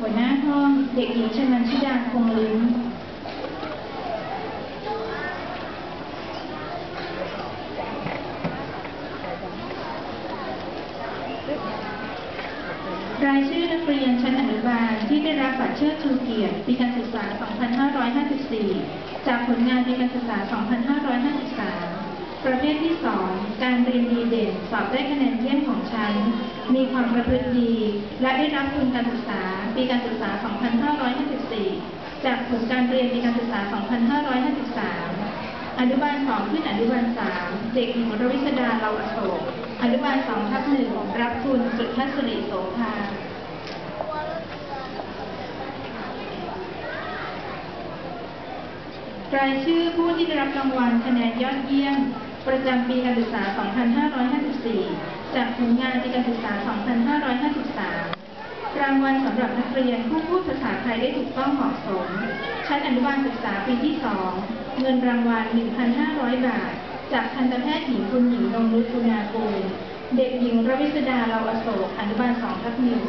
หัวหน้าห้องเด็กหญิงชนันชิดาคงลิ้มรายชื่อนักเรียนชั้นอนุบาลที่ได้รับบัตรเชิดชูเกียรติปีการศึกษา 2554 จากผลงานปีการศึกษา 2553 ประเภทที่ 2 การเรียนดีเด่น สอบได้คะแนนเยี่ยมของชั้น มีความประพฤติดี และได้รับทุนการศึกษา ปีการศึกษา 2554 จากผลการเรียนปีการศึกษา 2553 อนุบาล 2 ขึ้นอนุบาล 3 เด็กหญิงรวิศดาเราอโศก อนุบาล 2 ทับ 1 รับทุนสุทธศริโสภารายชื่อผู้ที่ได้รับรางวัลคะแนนยอดเยี่ยม ประจำปีการศึกษา 2554 จากผลงานปีการศึกษา2553างวัลสำหรับนักเรียนผู้พูดภาษาไทยได้ถูกต้องเหมาะสม ชั้นอนุบาลศึกษาปีที่ 2 เงินรางวัล 1,500 บาท จากทันตแพทย์หญิงคุณหญิงนงนุชกุณากูล เด็กหญิงรวิศดาเราอโศกอนุบาล2ทับหนึ่ง